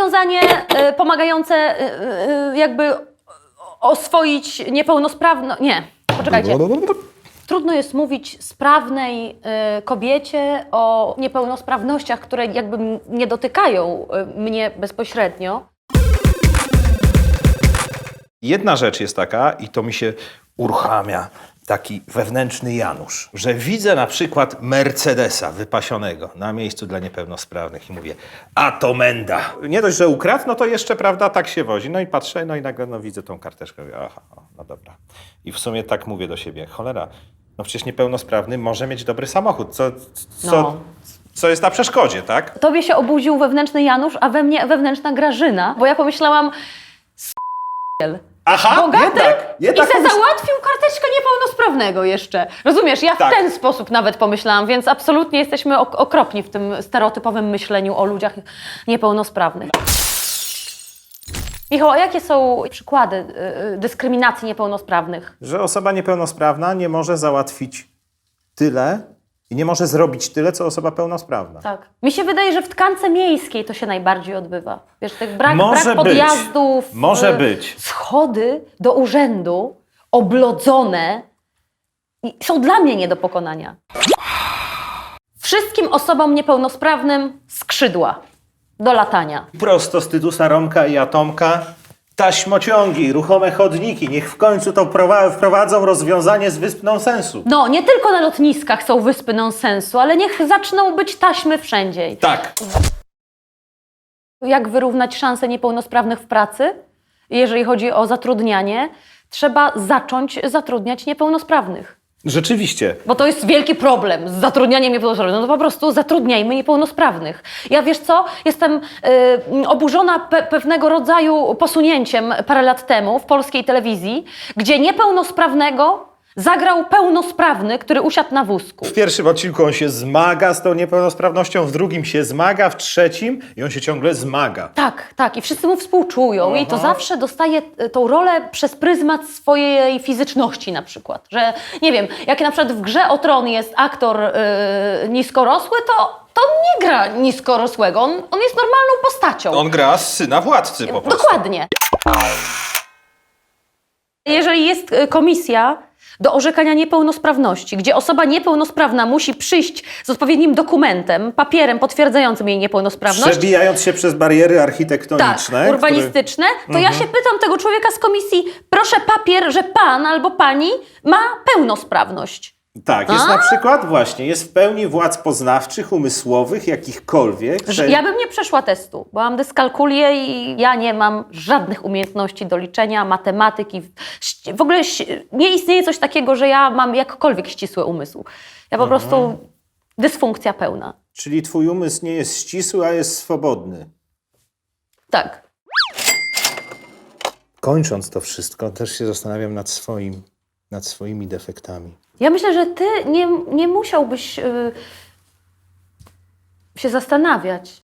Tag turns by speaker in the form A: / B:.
A: rozwiązanie y, pomagające y, y, jakby oswoić niepełnosprawno... Nie, poczekajcie. Trudno jest mówić sprawnej kobiecie o niepełnosprawnościach, które jakby nie dotykają mnie bezpośrednio.
B: Jedna rzecz jest taka, i to mi się uruchamia, taki wewnętrzny Janusz, że widzę na przykład Mercedesa wypasionego na miejscu dla niepełnosprawnych i mówię, a to menda. Nie dość, że ukradł, no to jeszcze, prawda, tak się wozi. No i patrzę, no i nagle no, widzę tą karteczkę, mówię, aha, o, no dobra. I w sumie tak mówię do siebie, cholera, no przecież niepełnosprawny może mieć dobry samochód, co, co,
A: No.
B: co jest na przeszkodzie, tak?
A: Tobie się obudził wewnętrzny Janusz, a we mnie wewnętrzna Grażyna, bo ja pomyślałam,
B: Aha,
A: bogaty
B: jednak,
A: i
B: jednak
A: se
B: pomyśl-
A: załatwił karteczkę niepełnosprawnego jeszcze. Rozumiesz, ja w
B: Tak.
A: ten sposób nawet pomyślałam, więc absolutnie jesteśmy ok- okropni w tym stereotypowym myśleniu o ludziach niepełnosprawnych. Michał, a jakie są przykłady y, y, dyskryminacji niepełnosprawnych?
B: że osoba niepełnosprawna nie może załatwić tyle i nie może zrobić tyle, co osoba pełnosprawna.
A: Tak. Mi się wydaje, że w tkance miejskiej to się najbardziej odbywa. Wiesz, tych brak,
B: Może
A: brak
B: być.
A: podjazdów.
B: Może
A: y,
B: być.
A: Schody do urzędu oblodzone i są dla mnie nie do pokonania. Wszystkim osobom niepełnosprawnym skrzydła do latania.
B: Prosto z Tytusa, Romka i Atomka taśmociągi, ruchome chodniki, niech w końcu to prowa- wprowadzą rozwiązanie z wysp nonsensu.
A: No, nie tylko na lotniskach są wyspy nonsensu, ale niech zaczną być taśmy wszędzie.
B: Tak.
A: Jak wyrównać szanse niepełnosprawnych w pracy? Jeżeli chodzi o zatrudnianie, trzeba zacząć zatrudniać niepełnosprawnych.
B: Rzeczywiście.
A: Bo to jest wielki problem z zatrudnianiem niepełnosprawnych. No to po prostu zatrudniajmy niepełnosprawnych. Ja wiesz co, jestem y, oburzona pe pewnego rodzaju posunięciem parę lat temu w polskiej telewizji, gdzie niepełnosprawnego zagrał pełnosprawny, który usiadł na wózku.
B: W pierwszym odcinku on się zmaga z tą niepełnosprawnością, w drugim się zmaga, w trzecim i on się ciągle zmaga.
A: Tak, tak. I wszyscy mu współczują. I to zawsze dostaje y, tą rolę przez pryzmat swojej fizyczności na przykład. Że nie wiem, jak na przykład w grze o tron jest aktor y, niskorosły, to, to on nie gra niskorosłego. On, on jest normalną postacią.
B: On gra z syna władcy po prostu.
A: Dokładnie. Jeżeli jest y, komisja do orzekania niepełnosprawności, gdzie osoba niepełnosprawna musi przyjść z odpowiednim dokumentem, papierem potwierdzającym jej niepełnosprawność,
B: Przebijając się przez bariery architektoniczne.
A: tak, urbanistyczne, to ja się pytam tego człowieka z komisji, proszę papier, że pan albo pani ma pełnosprawność.
B: Tak, jest
A: A?
B: na przykład właśnie, jest w pełni władz poznawczych, umysłowych, jakichkolwiek.
A: Że Ja bym nie przeszła testu, bo mam dyskalkulię i ja nie mam żadnych umiejętności do liczenia, matematyki. W ogóle nie istnieje coś takiego, że ja mam jakkolwiek ścisły umysł. Ja po prostu dysfunkcja pełna.
B: Czyli twój umysł nie jest ścisły, a jest swobodny.
A: Tak.
B: Kończąc to wszystko, też się zastanawiam nad, swoim, nad swoimi defektami.
A: Ja myślę, że ty nie, nie musiałbyś y, się zastanawiać.